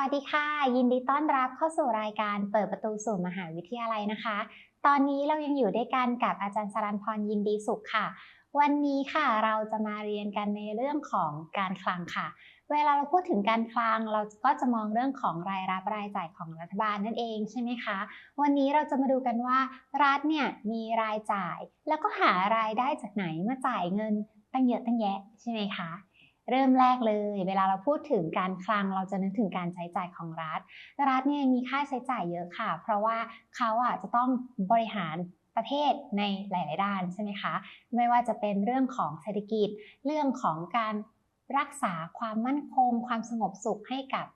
วัสดีค่ะ ยินดีต้อนรับเข้าสู่รายการเปิดประตูสู่มหาวิทยาลัยนะคะ ตอนนี้เรายังอยู่ด้วยกันกับอาจารย์สรันพรยินดีสุขค่ะ วันนี้ค่ะเราจะมาเรียนกันในเรื่องของการคลังค่ะ เวลาเราพูดถึงการคลังเราก็จะมองเรื่องของรายรับรายจ่ายของรัฐบาลนั่นเองใช่ไหมคะ วันนี้เราจะมาดูกันว่า รัฐเนี่ยมีรายจ่าย แล้วก็หารายได้จากไหนมาจ่ายเงินตั้งเยอะตั้งแยะใช่ไหมคะ เริ่มแรกเลย เวลาเราพูดถึงการคลังเราจะนึกถึงการใช้จ่ายของรัฐ รัฐเนี่ยมีค่าใช้จ่ายเยอะค่ะ เพราะว่าเขาอะจะต้องบริหารประเทศในหลาย ๆ ด้านใช่ไหมคะ ไม่ว่าจะเป็นเรื่องของเศรษฐกิจ เรื่องของการรักษาความมั่นคง ความสงบสุขให้กับ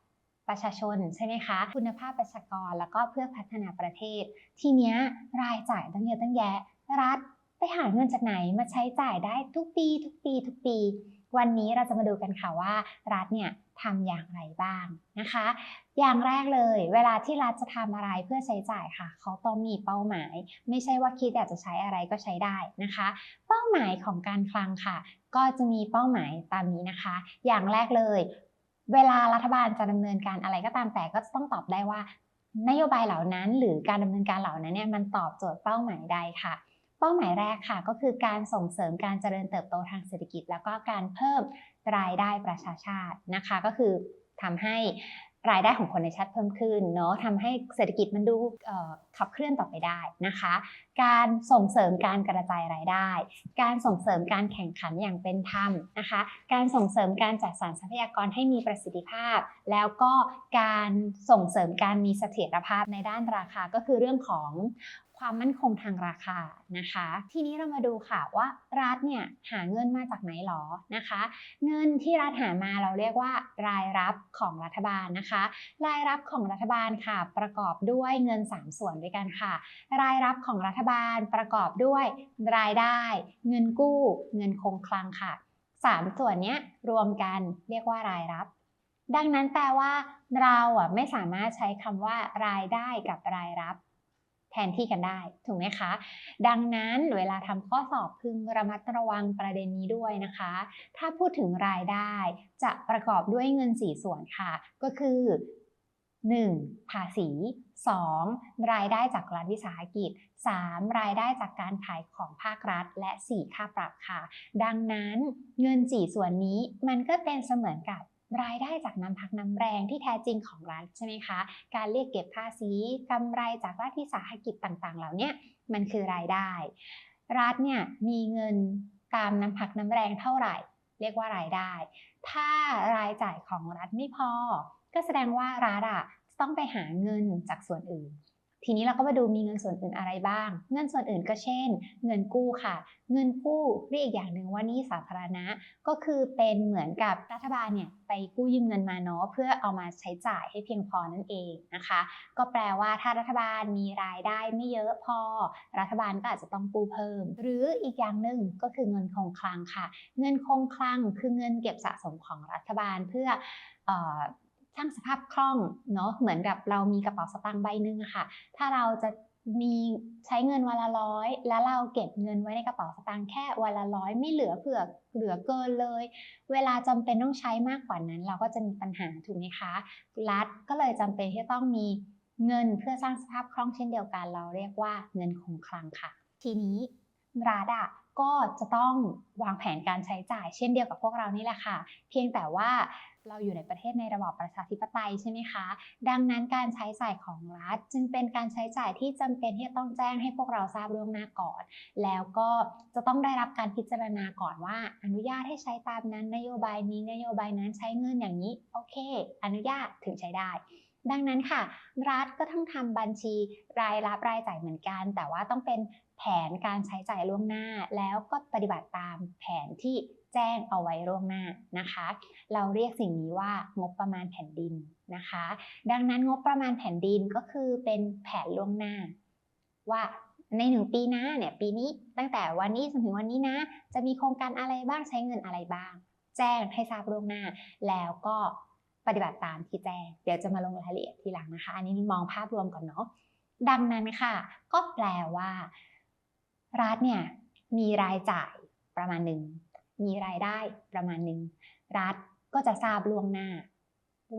ประชาชนใช่ไหมคะ คุณภาพประชากรแล้วก็เพื่อพัฒนาประเทศ ทีเนี้ยรายจ่ายตั้งเยอะตั้งแยะ รัฐไปหาเงินจากไหนมาใช้จ่ายได้ทุกปี ทุกปี ทุกปี วันนี้เราจะมาดูกันค่ะว่ารัฐเนี่ยทำอย่างไรบ้างนะคะ อย่างแรกเลยเวลาที่รัฐจะทำอะไรเพื่อใช้จ่ายค่ะ เขาต้องมีเป้าหมาย ไม่ใช่ว่าคิดอยากจะใช้อะไรก็ใช้ได้นะคะ เป้าหมายของการคลังค่ะ ก็จะมีเป้าหมายตามนี้นะคะ อย่างแรกเลย เวลารัฐบาลจะดำเนินการอะไรก็ตามแต่ก็ต้องตอบได้ว่านโยบายเหล่านั้น หรือการดำเนินการเหล่านั้นเนี่ยมันตอบโจทย์เป้าหมายใดค่ะ ป้าหมายแรกค่ะ ก็คือการส่งเสริมการเจริญเติบโตทางเศรษฐกิจ แล้วก็การเพิ่มรายได้ประชาชาตินะคะ ก็คือทำให้รายได้ของคนในชาติเพิ่มขึ้นเนาะทำให้เศรษฐกิจมันดูขับเคลื่อนต่อไปได้นะคะ การส่งเสริมการกระจายรายได้ การส่งเสริมการแข่งขันอย่างเป็นธรรมนะคะ การส่งเสริมการจัดสรรทรัพยากรให้มีประสิทธิภาพ แล้วก็การส่งเสริมการมีเสถียรภาพในด้านราคาก็คือเรื่องของ ความมั่นคงทางราคานะคะ ทีนี้เรามาดูค่ะว่ารัฐเนี่ยหาเงินมาจากไหนหรอนะคะ เงินที่รัฐหามาเราเรียกว่า รายรับของรัฐบาลนะคะ รายรับของรัฐบาลค่ะ ประกอบด้วยเงิน 3 ส่วนด้วยกันค่ะ รายรับของรัฐบาลประกอบด้วยรายได้ เงินกู้ เงินคงคลังค่ะสามส่วนนี้รวมกันเรียกว่ารายรับดังนั้นแปลว่าเราอะไม่สามารถใช้คำว่ารายได้กับรายรับ แทนที่กันได้ถูกไหมคะ ดังนั้นเวลาทำข้อสอบพึงระมัดระวังประเด็นนี้ด้วยนะคะ ถ้าพูดถึงรายได้ จะประกอบด้วยเงิน 4 ส่วนค่ะ ก็คือ 1. ภาษี 2. รายได้จากรัฐวิสาหกิจ 3. รายได้จากการขายของภาครัฐ และ 4. ค่าปรับค่ะ ดังนั้นเงิน 4 ส่วนนี้มันก็เป็นเสมือนกับ รายได้จากน้ำพักน้ำแรงที่แท้จริงของรัฐใช่ไหมคะ การเรียกเก็บภาษีกำไรจากรัฐวิสาหกิจต่างๆ เหล่านี้มันคือรายได้ รัฐเนี่ยมีเงินตามน้ำพักน้ำแรงเท่าไหร่ เรียกว่ารายได้ ถ้ารายจ่ายของรัฐไม่พอ ก็แสดงว่ารัฐอะต้องไปหาเงินจากส่วนอื่น ทีนี้เราก็มาดูมีเงินส่วนอื่นอะไรบ้าง เงินส่วนอื่นก็เช่น เงินกู้ค่ะ เงินกู้เรียกอย่างหนึ่งว่านี่สาธารณะ ก็คือเป็นเหมือนกับรัฐบาลเนี่ยไปกู้ยืมเงินมาเนาะเพื่อเอามาใช้จ่ายให้เพียงพอนั่นเองนะคะ ก็แปลว่าถ้ารัฐบาลมีรายได้ไม่เยอะพอ รัฐบาลก็อาจจะต้องกู้เพิ่ม หรืออีกอย่างหนึ่งก็คือเงินคงคลังค่ะ เงินคงคลังคือเงินเก็บสะสมของรัฐบาลเพื่อ ช่างสภาพคล่องเนาะเหมือนกับเรามีกระเป๋าสตางค์ใบหนึ่งอะค่ะ ถ้าเราจะมีใช้เงินวันละร้อยแล้วเราเก็บเงินไว้ในกระเป๋าสตางค์แค่วันละร้อยไม่เหลือเผื่อเหลือเกินเลย เวลาจำเป็นต้องใช้มากกว่านั้น เราก็จะมีปัญหาถูกไหมคะรัฐก็เลยจำเป็นที่ต้องมีเงินเพื่อสร้างสภาพคล่องเช่นเดียวกัน เราเรียกว่าเงินคงคลังค่ะ ทีนี้รัฐอะก็จะต้องวางแผนการใช้จ่าย เช่นเดียวกับพวกเรานี่แหละค่ะ เพียงแต่ว่า เราอยู่ในประเทศในระบอบประชาธิปไตยใช่ไหมคะ ดังนั้นการใช้จ่ายของรัฐ จึงเป็นการใช้จ่ายที่จำเป็นที่จะต้องแจ้งให้พวกเราทราบล่วงหน้าก่อน แล้วก็จะต้องได้รับการพิจารณาก่อนว่า อนุญาตให้ใช้ตามนั้นนโยบายนี้นโยบายนั้นใช้เงินอย่างนี้โอเค อนุญาตถึงใช้ได้ดังนั้นค่ะ รัฐก็ต้องทำบัญชีรายรับรายจ่ายเหมือนกัน แต่ว่าต้องเป็นแผนการใช้จ่ายล่วงหน้า แล้วก็ปฏิบัติตามแผนที่ แจ้งเอาไว้ล่วงหน้านะคะ เราเรียกสิ่งนี้ว่างบประมาณแผ่นดินนะคะ ดังนั้นงบประมาณแผ่นดินก็คือเป็นแผนล่วงหน้า ว่าในหนึ่งปีนะเนี่ยปีนี้ตั้งแต่วันนี้จนถึงวันนี้นะ จะมีโครงการอะไรบ้างใช้เงินอะไรบ้าง แจ้งให้ทราบล่วงหน้า แล้วก็ปฏิบัติตามที่แจ้ง เดี๋ยวจะมาลงรายละเอียดทีหลังนะคะ อันนี้มองภาพรวมก่อนเนาะดังนั้นค่ะ ก็แปลว่า รัฐเนี่ยมีรายจ่ายประมาณหนึ่ง มีรายได้ประมาณหนึ่งรัฐก็จะทราบล่วงหน้า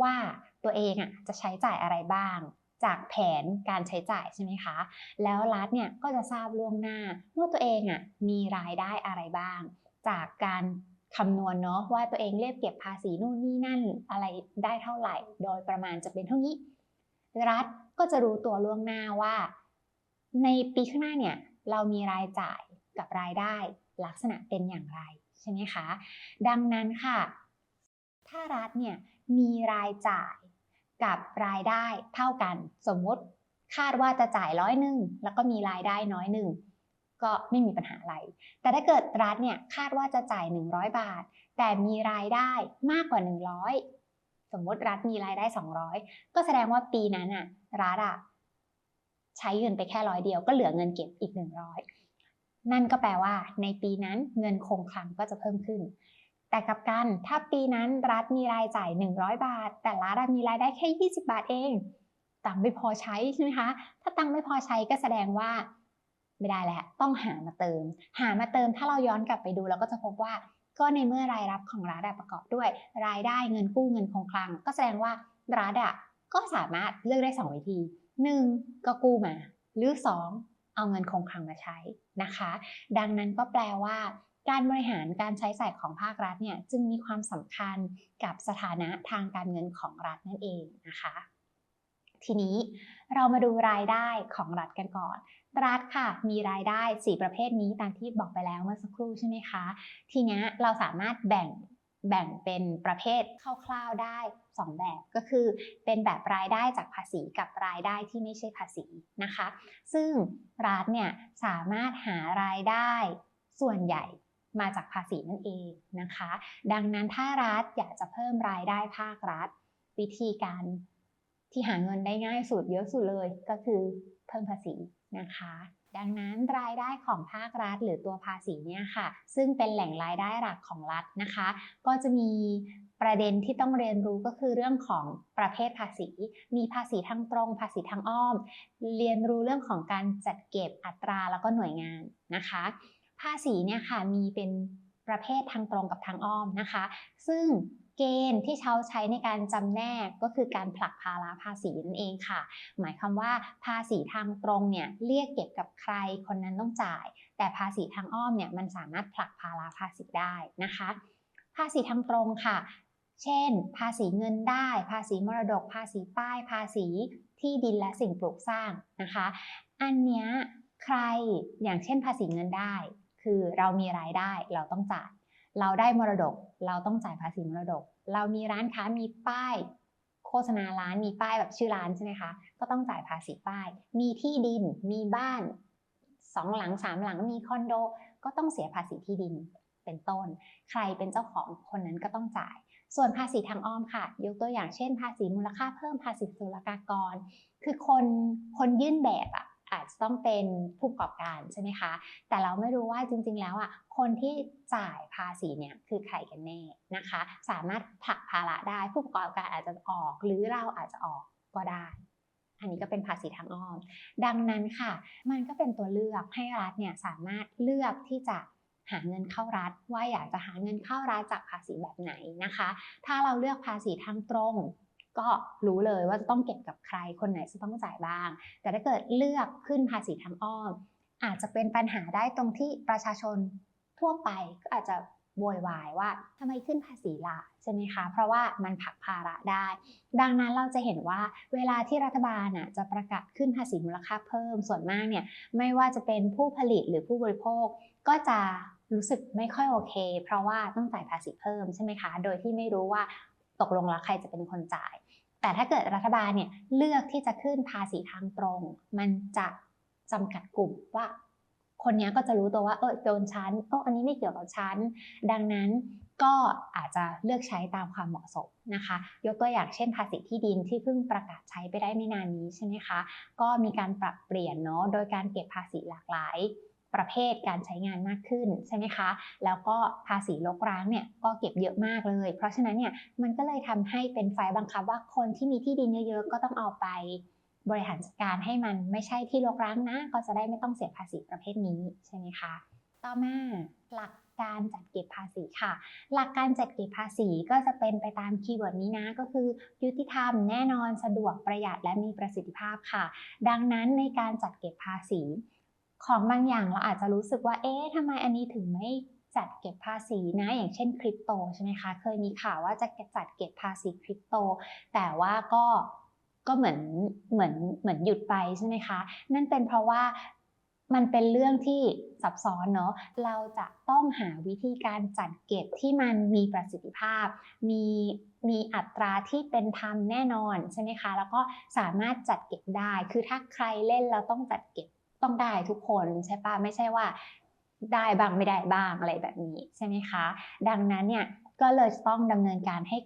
ว่าตัวเองอะจะใช้จ่ายอะไรบ้าง จากแผนการใช้จ่ายใช่ไหมคะ แล้วรัฐเนี่ยก็จะทราบล่วงหน้าว่าตัวเองอะมีรายได้อะไรบ้าง จากการคำนวณเนาะว่าตัวเองเรียกเก็บภาษีนู่นนี่นั่นอะไรได้เท่าไหร่ โดยประมาณจะเป็นเท่านี้ รัฐก็จะรู้ตัวล่วงหน้าว่า ในปีข้างหน้าเนี่ยเรามีรายจ่ายกับรายได้ลักษณะเป็นอย่างไร ใช่ไหมคะ ดังนั้นค่ะ ถ้ารัฐเนี่ยมีรายจ่ายกับรายได้เท่ากัน สมมติคาดว่าจะจ่ายร้อยหนึ่งแล้วก็มีรายได้น้อยหนึ่งก็ไม่มีปัญหาอะไร แต่ถ้าเกิดรัฐเนี่ยคาดว่าจะจ่าย 100 บาท แต่มีรายได้มากกว่า 100 สมมติรัฐมีรายได้ 200 ก็แสดงว่าปีนั้นอะรัฐอะใช้เงินไปแค่ร้อยเดียวก็เหลือเงินเก็บอีก 100 นั่นก็แปลว่า ในปีนั้นเงินคงคลังก็จะเพิ่มขึ้น แต่กับกันถ้าปีนั้นรัฐมีรายจ่าย 100 บาท แต่รัฐมีรายได้แค่ 20 บาทเอง ตังไม่พอใช้ใช่ไหมคะ ถ้าตังไม่พอใช้ก็แสดงว่า ไม่ได้แล้วต้องหามาเติม หามาเติมถ้าเราย้อนกลับไปดูเราก็จะพบว่า ก็ในเมื่อรายรับของรัฐประกอบด้วย รายได้เงินกู้เงินคงคลัง ก็แสดงว่ารัฐอะก็สามารถเลือกได้ 2 วิธี 1. ก็กู้มา หรือ 2. เอาเงินคงคลังมาใช้ นะคะ ดังนั้นก็แปลว่าการบริหารการใช้จ่ายของภาครัฐเนี่ยจึงมีความสำคัญกับสถานะทางการเงินของรัฐนั่นเองนะคะ ทีนี้เรามาดูรายได้ของรัฐกันก่อน รัฐค่ะมีรายได้ 4 ประเภทนี้ตามที่บอกไปแล้วเมื่อสักครู่ใช่ไหมคะ ทีนี้เราสามารถแบ่ง แบ่งเป็นประเภทคร่าวๆได้ 2 แบบก็คือเป็นแบบรายได้จากภาษีกับรายได้ที่ไม่ใช่ภาษีนะคะ ซึ่งรัฐเนี่ยสามารถหารายได้ส่วนใหญ่มาจากภาษีนั่นเองนะคะ ดังนั้นถ้ารัฐอยากจะเพิ่มรายได้ภาครัฐ วิธีการที่หาเงินได้ง่ายสุดเยอะสุดเลยก็คือเพิ่มภาษีนะคะ ดังนั้นรายได้ของภาครัฐ หรือตัวภาษีเนี่ยค่ะ ซึ่งเป็นแหล่งรายได้หลักของรัฐนะคะ ก็จะมีประเด็นที่ต้องเรียนรู้ก็คือเรื่องของประเภทภาษี มีภาษีทางตรง ภาษีทางอ้อม เรียนรู้เรื่องของการจัดเก็บอัตราแล้วก็หน่วยงานนะคะ ภาษีเนี่ยค่ะมีเป็นประเภททางตรงกับทางอ้อมนะคะ ซึ่ง เกณฑ์ที่เขาใช้ในการจำแนกก็คือการผลักภาระภาษีนั่นเองค่ะ หมายความว่าภาษีทางตรงเนี่ยเรียกเก็บกับใครคนนั้นต้องจ่าย แต่ภาษีทางอ้อมเนี่ยมันสามารถผลักภาระภาษีได้นะคะ ภาษีทางตรงค่ะ เช่น ภาษีเงินได้ ภาษีมรดก ภาษีป้าย ภาษีที่ดินและสิ่งปลูกสร้างนะคะ อันเนี้ยใครอย่างเช่นภาษีเงินได้ คือเรามีรายได้เราต้องจ่าย เราได้มรดก เราต้องจ่ายภาษีมรดก เรามีร้านค้ามีป้าย โฆษณาร้านมีป้ายแบบชื่อร้านใช่ไหมคะ ก็ต้องจ่ายภาษีป้าย มีที่ดิน มีบ้านสองหลังสามหลังมีคอนโด ก็ต้องเสียภาษีที่ดินเป็นต้น ใครเป็นเจ้าของคนนั้นก็ต้องจ่าย ส่วนภาษีทางอ้อมค่ะ ยกตัวอย่างเช่น ภาษีมูลค่าเพิ่มภาษีศุลกากร คือคนคนยื่นแบบอะ อาจจะต้องเป็นผู้ประกอบการใช่ไหมคะ แต่เราไม่รู้ว่าจริง ๆ แล้วอะคนที่จ่ายภาษีเนี่ยคือใครกันแน่นะคะ สามารถผลักภาระได้ผู้ประกอบการอาจจะออก หรือเราอาจจะออกก็ได้อันนี้ก็เป็นภาษีทางอ้อม ดังนั้นค่ะ มันก็เป็นตัวเลือกให้รัฐเนี่ยสามารถเลือกที่จะหาเงินเข้ารัฐ ว่าอยากจะหาเงินเข้ารัฐจากภาษีแบบไหนนะคะ ถ้าเราเลือกภาษีทางตรง ก็รู้เลยว่าจะต้องเก็บกับใครคนไหนจะต้องจ่ายบ้าง แต่ถ้าเกิดเลือกขึ้นภาษีทางอ้อม อาจจะเป็นปัญหาได้ตรงที่ประชาชนทั่วไปก็อาจจะโวยวายว่าทำไมขึ้นภาษีล่ะใช่ไหมคะ เพราะว่ามันผลักภาระได้ ดังนั้นเราจะเห็นว่าเวลาที่รัฐบาลน่ะจะประกาศขึ้นภาษีมูลค่าเพิ่ม ส่วนมากเนี่ยไม่ว่าจะเป็นผู้ผลิตหรือผู้บริโภค ก็จะรู้สึกไม่ค่อยโอเค เพราะว่าต้องจ่ายภาษีเพิ่มใช่ไหมคะ โดยที่ไม่รู้ว่าตกลงแล้วใครจะเป็นคนจ่าย แต่ถ้าเกิดรัฐบาลเนี่ยเลือกที่จะขึ้นภาษีทางตรง มันจะจำกัดกลุ่มว่าคนนี้ก็จะรู้ตัวว่าเออโดนชั้นเอออันนี้ไม่เกี่ยวกับชั้น ดังนั้นก็อาจจะเลือกใช้ตามความเหมาะสมนะคะ ยกตัวอย่างเช่นภาษีที่ดินที่เพิ่งประกาศใช้ไปได้ไม่นานนี้ใช่ไหมคะ ก็มีการปรับเปลี่ยนเนาะโดยการเก็บภาษีหลากหลาย ประเภทการใช้งานมากขึ้นใช่ไหมคะ แล้วก็ภาษีลกร้างเนี่ยก็เก็บเยอะมากเลย เพราะฉะนั้นเนี่ยมันก็เลยทำให้เป็นไฟบังคับว่าคนที่มีที่ดินเยอะๆ ก็ต้องเอาไปบริหารจัดการให้มันไม่ใช่ที่รกร้างนะ ก็จะได้ไม่ต้องเสียภาษีประเภทนี้ใช่ไหมคะ ต่อมาหลักการจัดเก็บภาษีค่ะ หลักการจัดเก็บภาษีก็จะเป็นไปตามคีย์เวิร์ดนี้นะ ก็คือยุติธรรมแน่นอนสะดวกประหยัดและมีประสิทธิภาพค่ะ ดังนั้นในการจัดเก็บภาษี ของบางอย่างเราอาจจะรู้สึกว่า เอ๊ะทำไมอันนี้ถึงไม่จัดเก็บภาษีนะ อย่างเช่นคริปโตใช่ไหมคะ เคยมีข่าวว่าจะจัดเก็บภาษีคริปโต แต่ว่าก็ก็เหมือนเหมือนเหมือนหยุดไปใช่ไหมคะ นั่นเป็นเพราะว่ามันเป็นเรื่องที่ซับซ้อนเนาะ เราจะต้องหาวิธีการจัดเก็บที่มันมีประสิทธิภาพ มีมีอัตราที่เป็นธรรมแน่นอนใช่ไหมคะ แล้วก็สามารถจัดเก็บได้ คือถ้าใครเล่นเราต้องจัดเก็บ ต้องได้ทุกคนใช่ปะไม่ใช่ว่าได้บ้างไม่ได้บ้างอะไรแบบนี้ใช่ไหมคะ ดังนั้นเนี่ยก็เลยต้องดำเนินการให้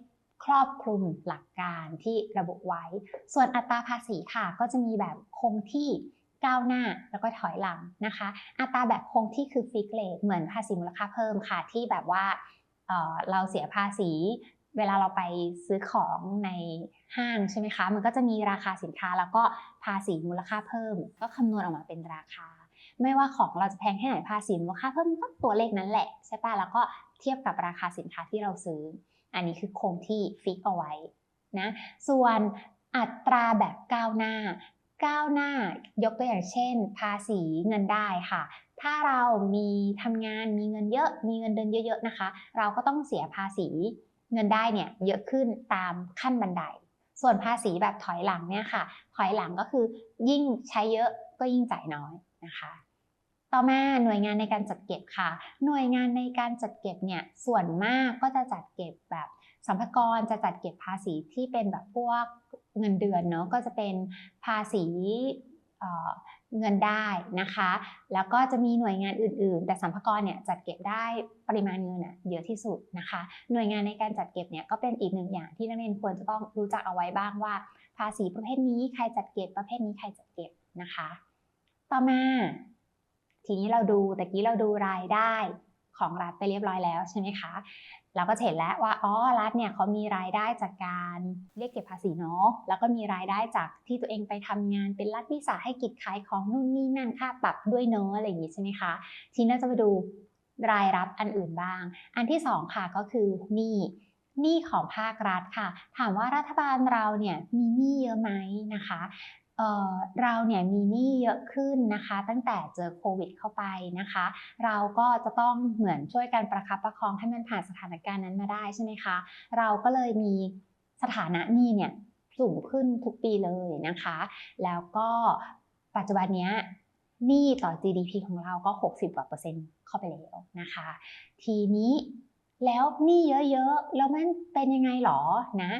ครอบคลุมหลักการที่ระบุไว้ ส่วนอัตราภาษีค่ะ ก็จะมีแบบคงที่ก้าวหน้าแล้วก็ถอยหลังนะคะ อัตราแบบคงที่คือฟิกเลทเหมือนภาษีมูลค่าเพิ่มค่ะ ที่แบบว่าเเราเสียภาษี เวลาเราไปซื้อของในห้างใช่ไหมคะ มันก็จะมีราคาสินค้าแล้วก็ภาษีมูลค่าเพิ่ม ก็คำนวณออกมาเป็นราคา ไม่ว่าของเราจะแพงแค่ไหนภาษีมูลค่าเพิ่มก็ตัวเลขนั้นแหละใช่ปะแล้วก็เทียบกับราคาสินค้าที่เราซื้อ อันนี้คือคงที่ฟิกเอาไว้นะ ส่วนอัตราแบบก้าวหน้า ก้าวหน้ายกตัวอย่างเช่น ภาษีเงินได้ค่ะถ้าเรามีทำงานมีเงินเยอะ มีเงินเดือนเยอะ ๆ นะคะ เราก็ต้องเสียภาษี เงินได้เนี่ยเยอะขึ้นตามขั้นบันได ส่วนภาษีแบบถอยหลังเนี่ยค่ะ ถอยหลังก็คือยิ่งใช้เยอะก็ยิ่งจ่ายน้อยนะคะ ต่อมาหน่วยงานในการจัดเก็บค่ะ หน่วยงานในการจัดเก็บเนี่ยส่วนมากก็จะจัดเก็บแบบสัมภากรจะจัดเก็บภาษีที่เป็นแบบพวกเงินเดือนเนาะก็จะเป็นภาษี เงินได้นะคะ แล้วก็จะมีหน่วยงานอื่น ๆ แต่สัมภากรเนี่ยจัดเก็บได้ปริมาณเงินเยอะที่สุดนะคะ หน่วยงานในการจัดเก็บเนี่ยก็เป็นอีกหนึ่งอย่างที่นักเรียนควรจะต้องรู้จักเอาไว้บ้างว่า ภาษีประเภทนี้ใครจัดเก็บประเภทนี้ใครจัดเก็บนะคะ ต่อมา ทีนี้เราดูแต่กี้เราดูรายได้ของรัฐไปเรียบร้อยแล้วใช่ไหมคะ เราก็เห็นแล้วว่าอ๋อรัฐเนี่ยเขามีรายได้จากการเรียกเก็บภาษีเนาะแล้วก็มีรายได้จากที่ตัวเองไปทำงานเป็นรัฐวิสาหกิจขายของนู่นนี่นั่นค่าปรับด้วยเนาะอะไรอย่างงี้ใช่ไหมคะทีนี้จะมาดูรายรับอันอื่นบ้าง อันที่ 2 ค่ะก็คือหนี้หนี้ของภาครัฐค่ะ ถามว่ารัฐบาลเราเนี่ยมีหนี้เยอะไหมนะคะ เราเนี่ยมีหนี้เยอะขึ้นนะคะ ตั้งแต่เจอโควิดเข้าไปนะคะ เราก็จะต้องเหมือนช่วยกันประคับประคองให้มันผ่านสถานการณ์นั้นมาได้ใช่ไหมคะ เราก็เลยมีสถานะหนี้เนี่ยสูงขึ้นทุกปีเลยนะคะ แล้วก็ปัจจุบันนี้หนี้ต่อ GDP ของเราก็ 60กว่าเปอร์เซ็นต์เข้าไปแล้วนะคะ ทีนี้แล้วหนี้เยอะๆ แล้วมันเป็นยังไงหรอนะ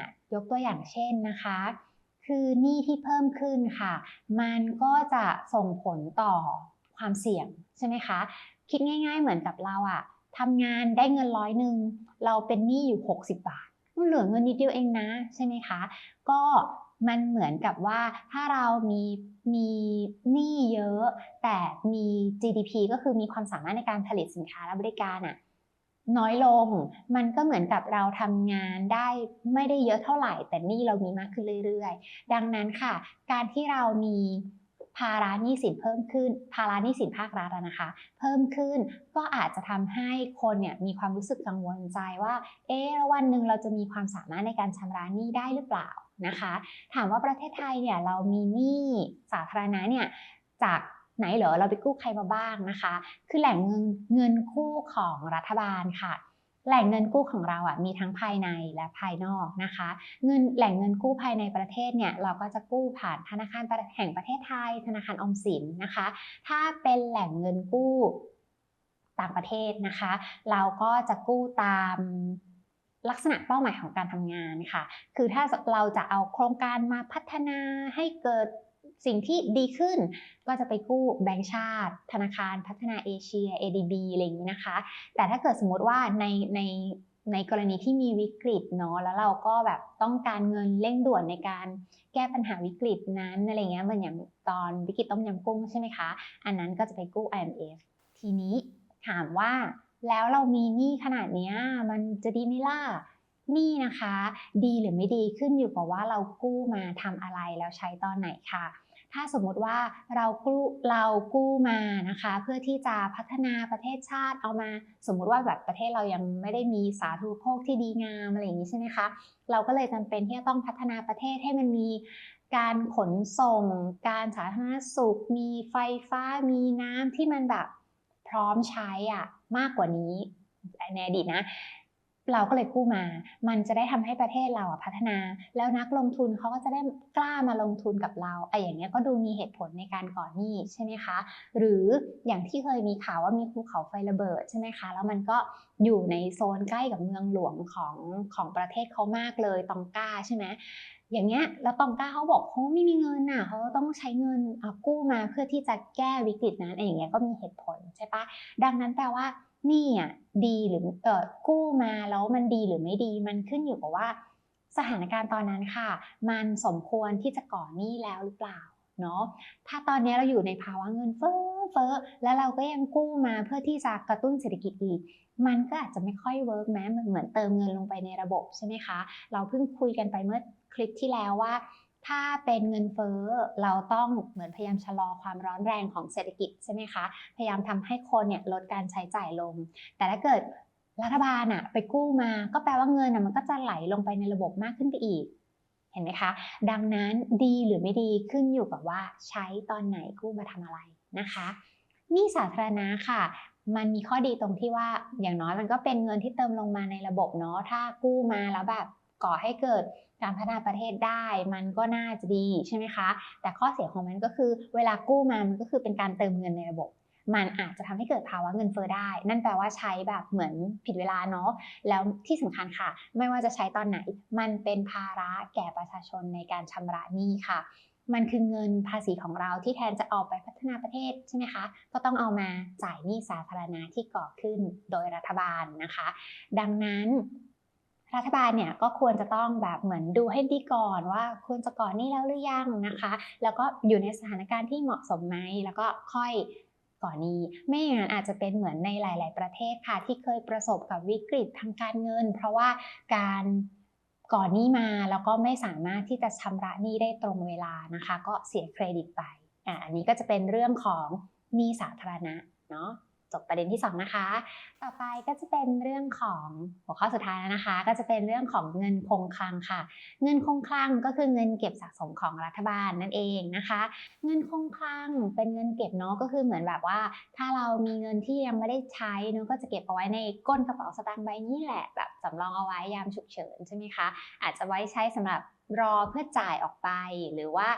ะยกตัวอย่างเช่นนะคะ คือหนี้ที่เพิ่มขึ้นค่ะ มันก็จะส่งผลต่อความเสี่ยงใช่ไหมคะ คิดง่ายๆเหมือนกับเราอะทำงานได้เงินร้อยหนึ่งเราเป็นหนี้อยู่ 60 บาทเหลือเงินนิดเดียวเองนะใช่ไหมคะ ก็มันเหมือนกับว่าถ้าเรามีมีหนี้เยอะ แต่มี GDP ก็คือมีความสามารถในการผลิตสินค้าและบริการอะ น้อยลง มันก็เหมือนกับเราทำงานได้ไม่ได้เยอะเท่าไหร่ แต่นี่เรามีมากขึ้นเรื่อย ๆ ดังนั้นค่ะ การที่เรามีภาระหนี้สินเพิ่มขึ้น ภาระหนี้สินภาครัฐนะคะ เพิ่มขึ้นก็อาจจะทำให้คนเนี่ยมีความรู้สึกกังวลใจว่า เอ๊ะวันหนึ่งเราจะมีความสามารถในการชำระหนี้ได้หรือเปล่านะคะ ถามว่าประเทศไทยเนี่ยเรามีหนี้สาธารณะเนี่ยจาก ไหนเหรอเราไปกู้ใครมาบ้างนะคะ คือแหล่งเงินเงินกู้ของรัฐบาลค่ะแหล่งเงินกู้ของเราอะมีทั้งภายในและภายนอกนะคะ เงินแหล่งเงินกู้ภายในประเทศเนี่ยเราก็จะกู้ผ่านธนาคารแห่งประเทศไทย ธนาคารออมสินนะคะ ถ้าเป็นแหล่งเงินกู้ต่างประเทศนะคะ เราก็จะกู้ตามลักษณะเป้าหมายของการทำงานค่ะ คือถ้าเราจะเอาโครงการมาพัฒนาให้เกิด สิ่งที่ดีขึ้นก็จะไปกู้แบงก์ชาติ ธนาคารพัฒนาเอเชีย ADB อะไรอย่างนี้นะคะ แต่ถ้าเกิดสมมติว่าในในในกรณีที่มีวิกฤตเนาะแล้วเราก็แบบต้องการเงินเร่งด่วนในการแก้ปัญหาวิกฤตนั้นอะไรเงี้ยเหมือนอย่างตอนวิกฤตต้มยำกุ้งใช่ไหมคะ อันนั้นก็จะไปกู้ IMF ทีนี้ถามว่าแล้วเรามีหนี้ขนาดนี้มันจะดีไหมล่ะหนี้นะคะ ดีหรือไม่ดีขึ้นอยู่กับว่าเรากู้มาทำอะไรแล้วใช้ตอนไหนค่ะ ถ้าสมมติว่าเรากู้เรากู้มานะคะ เพื่อที่จะพัฒนาประเทศชาติเอามา สมมุติว่าแบบประเทศเรายังไม่ได้มีสาธารณูปโภคที่ดีงามอะไรอย่างนี้ใช่ไหมคะเราก็เลยจำเป็นที่จะต้องพัฒนาประเทศให้มันมีการขนส่ง การสาธารณสุข มีไฟฟ้า มีน้ำที่มันแบบพร้อมใช้อะมากกว่านี้ในอดีตนะ เราก็เลยกู้มา มันจะได้ทำให้ประเทศเราพัฒนา แล้วนักลงทุนเขาก็จะได้กล้ามาลงทุนกับเราไอ้อย่างเงี้ยก็ดูมีเหตุผลในการก่อหนี้ใช่ไหมคะ หรืออย่างที่เคยมีข่าวว่ามีภูเขาไฟระเบิดใช่ไหมคะ แล้วมันก็อยู่ในโซนใกล้กับเมืองหลวงของของประเทศเขามากเลยตองกาใช่ไหมอย่างเงี้ยแล้วตองก้าเขาบอกเขาไม่มีเงินน่ะเขาต้องใช้เงินเอากู้มาเพื่อที่จะแก้วิกฤตนั้นไอ้อย่างเงี้ยก็มีเหตุผลใช่ปะดังนั้นแปลว่า นี่อะดีหรือเออกู้มาแล้วมันดีหรือไม่ดีมันขึ้นอยู่กับว่า สถานการณ์ตอนนั้นค่ะ มันสมควรที่จะก่อหนี้แล้วหรือเปล่าเนาะถ้าตอนนี้เราอยู่ในภาวะเงินเฟ้อเฟ้อแล้วเราก็ยังกู้มาเพื่อที่จะกระตุ้นเศรษฐกิจอีก มันก็อาจจะไม่ค่อยเวิร์กแม้มันเหมือนเติมเงินลงไปในระบบใช่ไหมคะ เราเพิ่งคุยกันไปเมื่อคลิปที่แล้วว่า ถ้าเป็นเงินเฟ้อเราต้องเหมือนพยายามชะลอความร้อนแรงของเศรษฐกิจใช่ไหมคะ พยายามทำให้คนเนี่ยลดการใช้จ่ายลง แต่ถ้าเกิดรัฐบาลอะไปกู้มา ก็แปลว่าเงินอะมันก็จะไหลลงไปในระบบมากขึ้นไปอีก เห็นไหมคะ ดังนั้นดีหรือไม่ดีขึ้นอยู่กับว่าใช้ตอนไหนกู้มาทำอะไรนะคะนี่สาธารณะค่ะมันมีข้อดีตรงที่ว่าอย่างน้อยมันก็เป็นเงินที่เติมลงมาในระบบเนาะถ้ากู้มาแล้วแบบ ก่อให้เกิดการพัฒนาประเทศได้มันก็น่าจะดีใช่ไหมคะ แต่ข้อเสียของมันก็คือ เวลากู้มามันก็คือเป็นการเติมเงินในระบบ มันอาจจะทำให้เกิดภาวะเงินเฟ้อได้ นั่นแปลว่าใช้แบบเหมือนผิดเวลาเนาะแล้วที่สำคัญค่ะ ไม่ว่าจะใช้ตอนไหน มันเป็นภาระแก่ประชาชนในการชำระหนี้ค่ะมันคือเงินภาษีของเราที่แทนจะเอาไปพัฒนาประเทศใช่ไหมคะ ก็ต้องเอามาจ่ายหนี้สาธารณะที่ก่อขึ้นโดยรัฐบาลนะคะ ดังนั้น รัฐบาลเนี่ยก็ควรจะต้องแบบเหมือนดูให้ดีก่อนว่าควรจะก่อนหนี้แล้วหรือยังนะคะ แล้วก็อยู่ในสถานการณ์ที่เหมาะสมไหมแล้วก็ค่อยก่อนหนี้ไม่อย่างนั้นอาจจะเป็นเหมือนในหลาย ๆ ประเทศค่ะ ที่เคยประสบกับวิกฤตทางการเงิน เพราะว่าการก่อนหนี้มาแล้วก็ไม่สามารถที่จะชำระหนี้ได้ตรงเวลานะคะ ก็เสียเครดิตไปอ่าอันนี้ก็จะเป็นเรื่องของหนี้สาธารณะเนาะ จบประเด็นที่2นะคะ ต่อไปก็จะเป็นเรื่องของหัวข้อสุดท้ายแล้วนะคะ ก็จะเป็นเรื่องของเงินคงคลังค่ะ เงินคงคลังก็คือเงินเก็บสะสมของรัฐบาลนั่นเองนะคะ เงินคงคลังเป็นเงินเก็บเนาะก็คือเหมือนแบบว่า ถ้าเรามีเงินที่ยังไม่ได้ใช้เนาะก็จะเก็บเอาไว้ในก้นกระเป๋าสตางค์ใบนี้แหละแบบสำรองเอาไว้ยามฉุกเฉินใช่ไหมคะอาจจะไว้ใช้สำหรับรอเพื่อจ่ายออกไปหรือว่า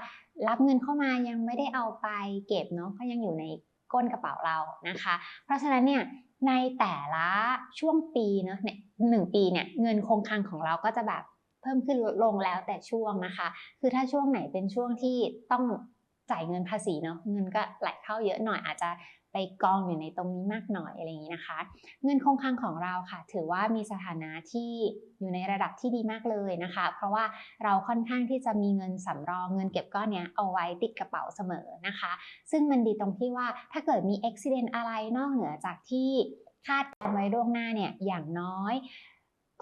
รับเงินเข้ามายังไม่ได้เอาไปเก็บเนาะก็ยังอยู่ใน ก้นกระเป๋าเรานะคะ เพราะฉะนั้นเนี่ยในแต่ละช่วงปีเนาะเนี่ยหนึ่งปีเนี่ยเงินคงคลังของเราก็จะแบบเพิ่มขึ้นลดลงแล้วแต่ช่วงนะคะ คือถ้าช่วงไหนเป็นช่วงที่ต้องจ่ายเงินภาษีเนาะเงินก็ไหลเข้าเยอะหน่อยอาจจะ ไปกองอยู่ในตรงนี้มากหน่อยอะไรอย่างนี้นะคะ เงินคงคลังของเราค่ะ ถือว่ามีสถานะที่อยู่ในระดับที่ดีมากเลยนะคะ เพราะว่าเราค่อนข้างที่จะมีเงินสำรองเงินเก็บก้อนนี้เอาไว้ติดกระเป๋าเสมอนะคะ ซึ่งมันดีตรงที่ว่าถ้าเกิดมีอุบิเหตุอะไรนอกเหนือจากที่คาดการไว้ล่วงหน้าเนี่ยอย่างน้อย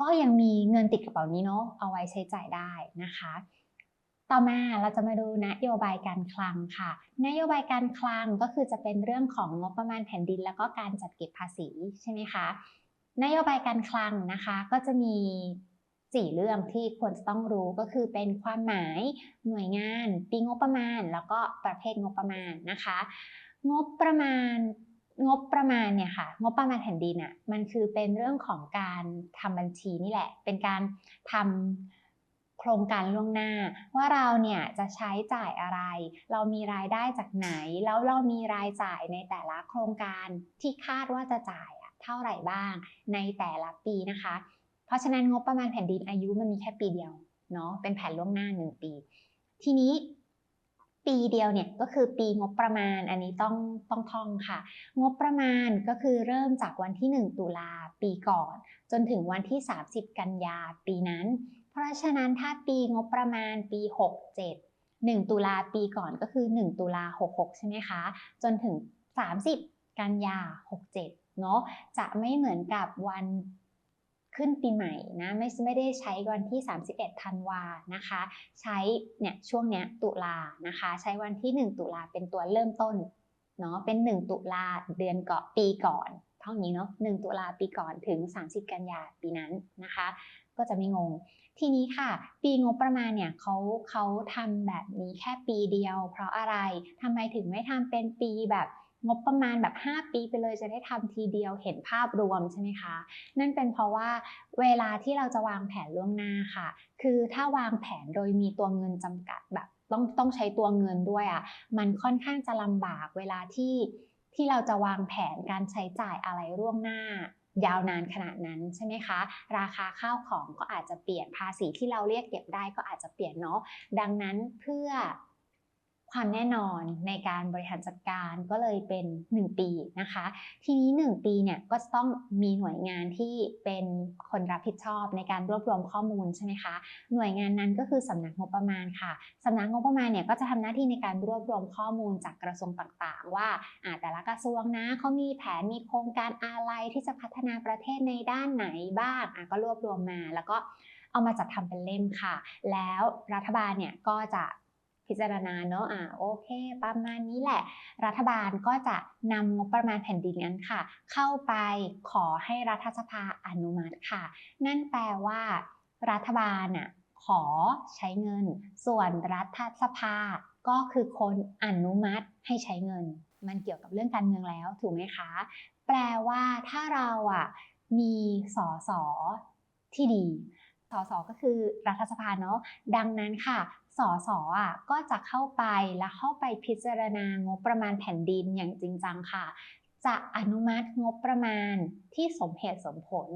ก็ยังมีเงินติดกระเป๋านี้เนาะเอาไว้ใช้จ่ายได้นะคะ ต่อมาเราจะมาดูนโยบายการคลังค่ะ นโยบายการคลังก็คือจะเป็นเรื่องของงบประมาณแผ่นดิน แล้วก็การจัดเก็บภาษีใช่ไหมคะ นโยบายการคลังนะคะก็จะมี4เรื่องที่ควรจะต้องรู้ก็คือเป็นความหมายหน่วยงาน ปีงบประมาณ แล้วก็ประเภทงบประมาณนะคะ งบประมาณงบประมาณเนี่ยค่ะ งบประมาณแผ่นดินอะมันคือเป็นเรื่องของการทำบัญชีนี่แหละ เป็นการทำ โครงการล่วงหน้า ว่าเราเนี่ยจะใช้จ่ายอะไร เรามีรายได้จากไหน แล้วเรามีรายจ่ายในแต่ละโครงการที่คาดว่าจะจ่ายอะเท่าไหร่บ้างในแต่ละปีนะคะ เพราะฉะนั้นงบประมาณแผ่นดินอายุมันมีแค่ปีเดียวเนาะเป็นแผนล่วงหน้า 1 ปี ทีนี้ปีเดียวเนี่ยก็คือปีงบประมาณอันนี้ต้องต้องท่องค่ะ งบประมาณก็คือเริ่มจากวันที่ 1 ตุลาปีก่อน จนถึงวันที่ 30 กันยาปีนั้น ราะฉะนั้นถ้าปีงบประมาณปี 67 1 ตุลาปีก่อนก็คือ 1 ตุลา 66 ใช่ไหมคะ จนถึง 30 กันยา 67 เนาะจะไม่เหมือนกับวันขึ้นปีใหม่นะไม่ไม่ได้ใช้วันที่ 31 ธันวานะคะ ใช้เนี่ยช่วงเนี้ยตุลานะคะ ใช้วันที่ 1 ตุลาเป็นตัวเริ่มต้นเนาะเป็น 1 ตุลาเดือนเกาะปีก่อนเท่านี้เนาะ1ตุลาปีก่อนถึง 30 กันยาปีนั้นนะคะ ก็จะไม่งง ทีนี้ค่ะ ปีงบประมาณเนี่ยเขาเขาทำแบบนี้แค่ปีเดียว เพราะอะไรทำไมถึงไม่ทำเป็นปีแบบงบประมาณแบบ 5 ปีไปเลยจะได้ทำทีเดียวเห็นภาพรวมใช่ไหมคะ นั่นเป็นเพราะว่าเวลาที่เราจะวางแผนล่วงหน้าค่ะ คือถ้าวางแผนโดยมีตัวเงินจำกัดแบบต้องต้องใช้ตัวเงินด้วยอะ่ะ มันค่อนข้างจะลำบากเวลาที่ที่เราจะวางแผนการใช้จ่ายอะไรล่วงหน้า ยาวนานขนาดนั้นใช่ไหมคะ ราคาข้าวของก็อาจจะเปลี่ยนภาษีที่เราเรียกเก็บได้ก็อาจจะเปลี่ยนเนาะดังนั้นเพื่อ ความแน่นอนในการบริหารจัดการก็เลยเป็น 1 ปีนะคะ ทีนี้ 1 ปีเนี่ยก็ต้องมีหน่วยงานที่เป็นคนรับผิดชอบในการรวบรวมข้อมูลใช่ไหมคะหน่วยงานนั้นก็คือสำนักงบประมาณค่ะสำนักงบประมาณเนี่ยก็จะทำหน้าที่ในการรวบรวมข้อมูลจากกระทรวงต่างๆ ว่าแต่ละกระทรวงนะเขามีแผนมีโครงการอะไรที่จะพัฒนาประเทศในด้านไหนบ้างก็รวบรวมมาแล้วก็เอามาจัดทำเป็นเล่มค่ะ แล้วรัฐบาลเนี่ยก็จะ พิจารณาเนาะอ่าโอเค ประมาณนี้แหละ รัฐบาลก็จะนำงบประมาณแผ่นดินนั้นค่ะ เข้าไปขอให้รัฐสภาอนุมัติค่ะ นั่นแปลว่า รัฐบาลน่ะขอใช้เงิน ส่วนรัฐสภาก็คือคนอนุมัติให้ใช้เงิน มันเกี่ยวกับเรื่องการเมืองแล้วถูกไหมคะ แปลว่าถ้าเราอะมีสอสอที่ดีสสก็คือรัฐสภาเนาะดังนั้นค่ะ สสอะก็จะเข้าไปและเข้าไปพิจารณางบประมาณแผ่นดินอย่างจริงจังค่ะ จะอนุมัติงบประมาณที่สมเหตุสมผล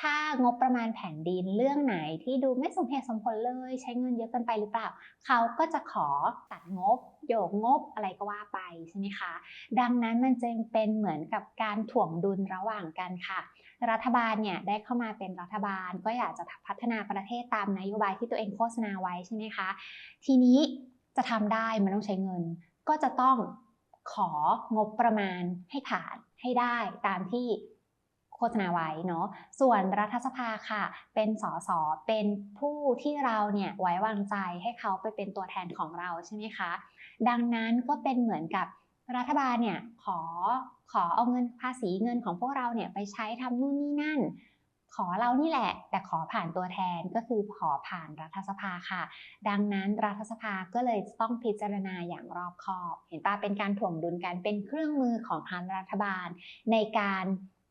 ถ้างบประมาณแผ่นดินเรื่องไหนที่ดูไม่สมเหตุสมผลเลย ใช้เงินเยอะเกินไปหรือเปล่า เขาก็จะขอตัดงบ โยกงบอะไรก็ว่าไปใช่ไหมคะ ดังนั้นมันจึงเป็นเหมือนกับการถ่วงดุลระหว่างกันค่ะ รัฐบาลเนี่ยได้เข้ามาเป็นรัฐบาล ก็อยากจะพัฒนาประเทศตามนโยบายที่ตัวเองโฆษณาไว้ใช่ไหมคะ ทีนี้จะทำได้มันต้องใช้เงิน ก็จะต้องของบประมาณให้ผ่านให้ได้ตามที่โฆษณาไว้เนาะ ส่วนรัฐสภาค่ะ เป็นสสเป็นผู้ที่เราเนี่ยไว้วางใจให้เขาไปเป็นตัวแทนของเราใช่ไหมคะ ดังนั้นก็เป็นเหมือนกับ รัฐบาลเนี่ยขอขอเอาเงินภาษีเงินของพวกเราเนี่ยไปใช้ทำนู่นนี่นั่น ขอเรานี่แหละ แต่ขอผ่านตัวแทนก็คือขอผ่านรัฐสภาค่ะ ดังนั้นรัฐสภาก็เลยต้องพิจารณาอย่างรอบคอบ เห็นป่ะเป็นการถ่วงดุลกันเป็นเครื่องมือของทางรัฐบาล ในการ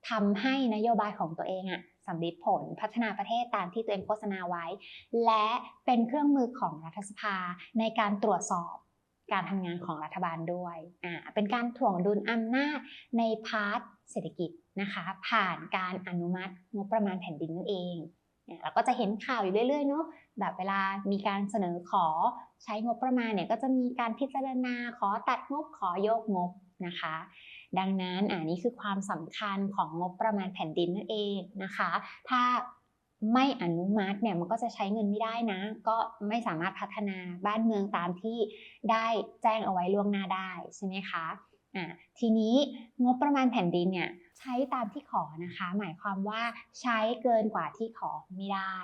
ทำให้นโยบายของตัวเองอะสำลิดผลพัฒนาประเทศตามที่ตัวเองโฆษณาไว้ และเป็นเครื่องมือของรัฐสภาในการตรวจสอบ การทำงานของรัฐบาลด้วยอ่าเป็นการถ่วงดุลอำนาจในพาร์ทเศรษฐกิจนะคะผ่านการอนุมัติงบประมาณแผ่นดินนั่นเองเราก็จะเห็นข่าวอยู่เรื่อยๆเนาะแบบเวลามีการเสนอขอใช้งบประมาณเนี่ยก็จะมีการพิจารณาขอตัดงบขอโยกงบนะคะ ดังนั้นอ่านี้คือความสำคัญของงบประมาณแผ่นดินนั่นเองนะคะ ถ้า ไม่อนุมัติเนี่ยมันก็จะใช้เงินไม่ได้นะ ก็ไม่สามารถพัฒนาบ้านเมืองตามที่ได้แจ้งเอาไว้ล่วงหน้าได้ใช่ไหมคะอ่าทีนี้งบประมาณแผ่นดินเนี่ยใช้ตามที่ขอนะคะ หมายความว่าใช้เกินกว่าที่ขอไม่ได้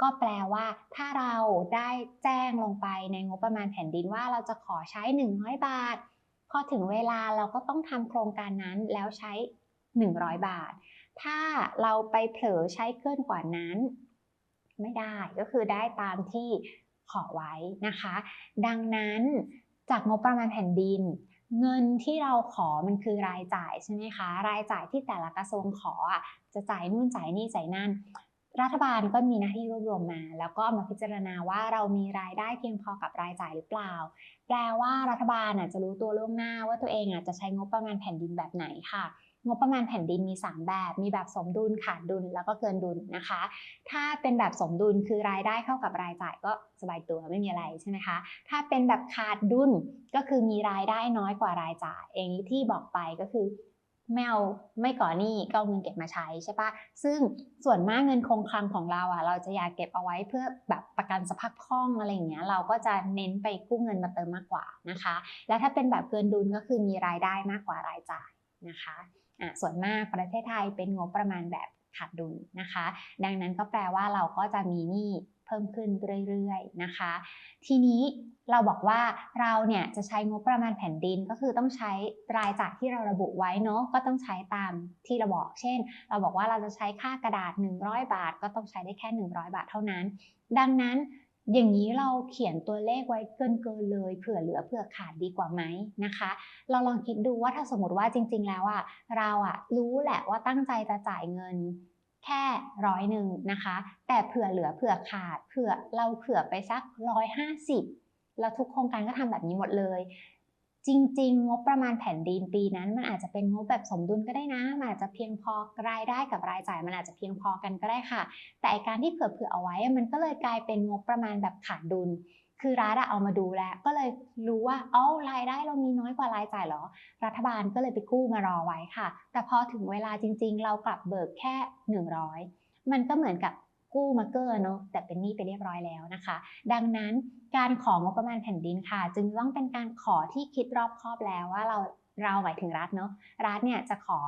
ก็แปลว่าถ้าเราได้แจ้งลงไปในงบประมาณแผ่นดินว่าเราจะขอใช้ 100 บาท พอถึงเวลาเราก็ต้องทำโครงการนั้นแล้วใช้ 100 บาท ถ้าเราไปเผลอใช้เกินกว่านั้น ไม่ได้ก็คือได้ตามที่ขอไว้นะคะ ดังนั้นจากงบประมาณแผ่นดิน เงินที่เราขอมันคือรายจ่ายใช่ไหมคะ รายจ่ายที่แต่ละกระทรวงขอจะจ่ายนู่นจ่ายนี่จ่ายนั่น รัฐบาลก็มีหน้าที่รวบรวมมา แล้วก็มาพิจารณาว่าเรามีรายได้เพียงพอกับรายจ่ายหรือเปล่า แปลว่ารัฐบาลจะรู้ตัวล่วงหน้าว่าตัวเองจะใช้งบประมาณแผ่นดินแบบไหนค่ะ งบประมาณแผ่นดินมี 3 แบบ มีแบบสมดุลขาดดุลแล้วก็เกินดุลนะคะ ถ้าเป็นแบบสมดุลคือรายได้เข้ากับรายจ่ายก็สบายตัวไม่มีอะไรใช่ไหมคะ ถ้าเป็นแบบขาดดุลก็คือมีรายได้น้อยกว่ารายจ่ายเองที่บอกไปก็คือไม่เอาไม่ก่อหนี้ก็เอาเงินเก็บมาใช้ใช่ปะซึ่งส่วนมากเงินคงคลังของเราอะ เราจะอยากเก็บเอาไว้เพื่อแบบประกันสภาพคล่องอะไรอย่างเงี้ย เราก็จะเน้นไปกู้เงินมาเติมมากกว่านะคะ และถ้าเป็นแบบเกินดุลก็คือมีรายได้มากกว่ารายจ่ายนะคะ ส่วนมากประเทศไทยเป็นงบประมาณแบบขาดดุลนะคะ ดังนั้นก็แปลว่าเราก็จะมีหนี้เพิ่มขึ้นเรื่อยๆนะคะ ทีนี้เราบอกว่าเราเนี่ยจะใช้งบประมาณแผ่นดินก็คือต้องใช้รายจ่ายที่เราระบุไว้เนาะก็ต้องใช้ตามที่เราบอก เช่น เราบอกว่าเราจะใช้ค่ากระดาษ 100 บาท ก็ต้องใช้ได้แค่ 100 บาทเท่านั้น ดังนั้น อย่างนี้เราเขียนตัวเลขไว้เกินเกินๆเลยเผื่อเหลือเผื่อขาดดีกว่าไหมนะคะ เราลองคิดดูว่าถ้าสมมติว่าจริง ๆ แล้วอะเราอะรู้แหละว่าตั้งใจจะจ่ายเงินแค่ร้อยหนึ่งนะคะ แต่เผื่อเหลือเผื่อขาดเผื่อเราเผื่อไปสักร้อยห้าสิบแล้วทุกโครงการก็ทำแบบนี้หมดเลย จริง ๆ งบประมาณแผ่นดินปีนั้น มันอาจจะเป็นงบแบบสมดุลก็ได้นะมันอาจจะเพียงพอรายได้กับรายจ่ายมันอาจจะเพียงพอกันก็ได้ค่ะ แต่การที่เผื่อๆเอาไว้ มันก็เลยกลายเป็นงบประมาณแบบขาดดุล คือรัฐเอามาดูแล้ว ก็เลยรู้ว่าเอ้ารายได้เรามีน้อยกว่ารายจ่ายหรอ รัฐบาลก็เลยไปกู้มารอไว้ค่ะ แต่พอถึงเวลาจริง ๆ เรากลับเบิกแค่ 100มันก็เหมือนกับ กู้มาเกอร์เนาะแต่เป็นหนี้ไปเรียบร้อยแล้วนะคะ ดังนั้นการของงบประมาณแผ่นดินค่ะ จึงต้องเป็นการขอที่คิดรอบคอบแล้วว่าเราเราหมายถึงรัฐเนาะรัฐเนี่ยจะขอ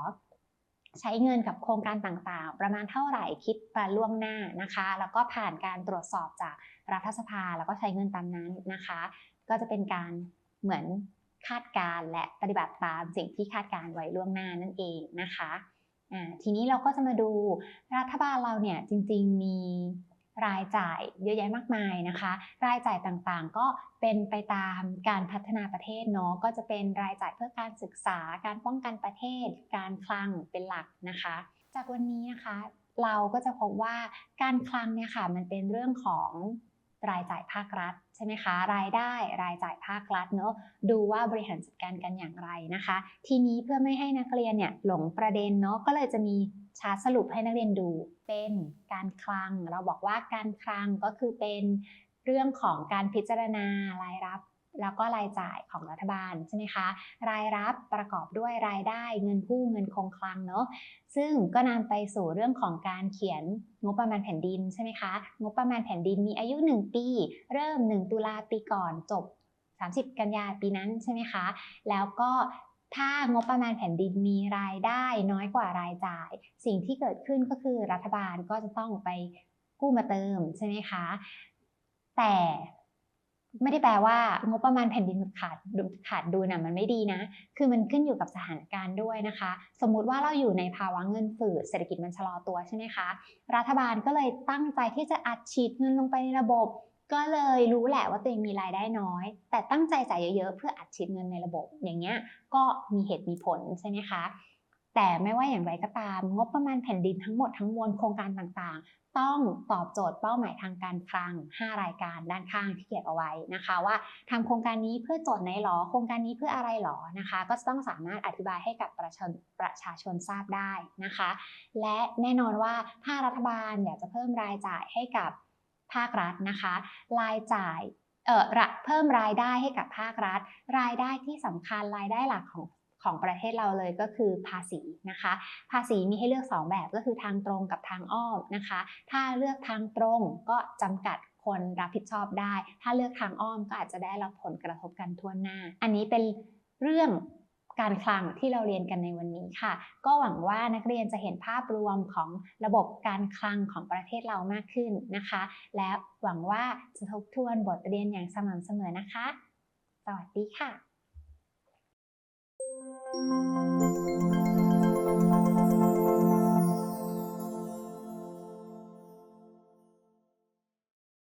ใช้เงินกับโครงการต่างๆ ประมาณเท่าไหร่คิดมาล่วงหน้านะคะ แล้วก็ผ่านการตรวจสอบจากรัฐสภาแล้วก็ใช้เงินตามนั้นนะคะ ก็จะเป็นการเหมือนคาดการและปฏิบัติตามสิ่งที่คาดการไว้ล่วงหน้านั่นเองนะคะ ทีนี้เราก็จะมาดูรัฐบาลเราเนี่ยจริง ๆ มีรายจ่ายเยอะแยะมากมายนะคะ รายจ่ายต่างๆ ก็เป็นไปตามการพัฒนาประเทศเนาะ ก็จะเป็นรายจ่ายเพื่อการศึกษา การป้องกันประเทศ การคลังเป็นหลักนะคะ จากวันนี้นะคะเราก็จะพบว่าการคลังเนี่ยค่ะมันเป็นเรื่องของ รายจ่ายภาครัฐใช่ไหมคะ รายได้รายจ่ายภาครัฐเนอะดูว่าบริหารจัดการกันอย่างไรนะคะ ทีนี้เพื่อไม่ให้นักเรียนเนี่ยหลงประเด็นเนาะก็เลยจะมีชาร์ตสรุปให้นักเรียนดูเป็นการคลัง เราบอกว่าการคลังก็คือเป็นเรื่องของการพิจารณารายรับ แล้วก็รายจ่ายของรัฐบาลใช่ไหมคะ รายรับประกอบด้วยรายได้เงินกู้เงินคงคลังเนาะ ซึ่งก็นำไปสู่เรื่องของการเขียนงบประมาณแผ่นดินใช่ไหมคะ งบประมาณแผ่นดินมีอายุ 1 ปี เริ่ม 1 ตุลาปีก่อนจบ 30 กันยาปีนั้นใช่ไหมคะ แล้วก็ถ้างบประมาณแผ่นดินมีรายได้น้อยกว่ารายจ่าย สิ่งที่เกิดขึ้นก็คือรัฐบาลก็จะต้องไปกู้มาเติมใช่ไหมคะ แต่ ไม่ได้แปลว่างบประมาณแผ่นดินขาดขาดดุลนะมันไม่ดีนะ คือมันขึ้นอยู่กับสถานการณ์ด้วยนะคะ สมมุติว่าเราอยู่ในภาวะเงินฝืดเศรษฐกิจมันชะลอตัวใช่ไหมคะ รัฐบาลก็เลยตั้งใจที่จะอัดฉีดเงินลงไปในระบบ ก็เลยรู้แหละว่าตัวเองมีรายได้น้อย แต่ตั้งใจจ่ายเยอะๆ เพื่ออัดฉีดเงินในระบบ อย่างเงี้ยก็มีเหตุมีผลใช่ไหมคะแต่ไม่ว่าอย่างไรก็ตาม งบประมาณแผ่นดินทั้งหมดทั้งมวลโครงการต่างๆ ต้องตอบโจทย์เป้าหมายทางการคลัง 5 รายการด้านข้างที่เขียนเอาไว้นะคะ ว่าทำโครงการนี้เพื่อโจทย์ไหนหรอ โครงการนี้เพื่ออะไรหรอนะคะ ก็ต้องสามารถอธิบายให้กับประชาประชาชนทราบได้นะคะ และแน่นอนว่าถ้ารัฐบาลอยากจะเพิ่มรายจ่ายให้กับภาครัฐนะคะ รายจ่ายเอ่อระเพิ่มรายได้ให้กับภาครัฐ รายได้ที่สำคัญรายได้หลักของ ของประเทศเราเลยก็คือภาษีนะคะ ภาษีมีให้เลือก 2 แบบก็คือทางตรงกับทางอ้อมนะคะ ถ้าเลือกทางตรงก็จำกัดคนรับผิดชอบได้ ถ้าเลือกทางอ้อมก็อาจจะได้รับผลกระทบกันทั่วหน้า อันนี้เป็นเรื่องการคลังที่เราเรียนกันในวันนี้ค่ะ ก็หวังว่านักเรียนจะเห็นภาพรวมของระบบการคลังของประเทศเรามากขึ้นนะคะ และหวังว่าจะทบทวนบทเรียนอย่างสม่ำเสมอนะคะ สวัสดีค่ะ Música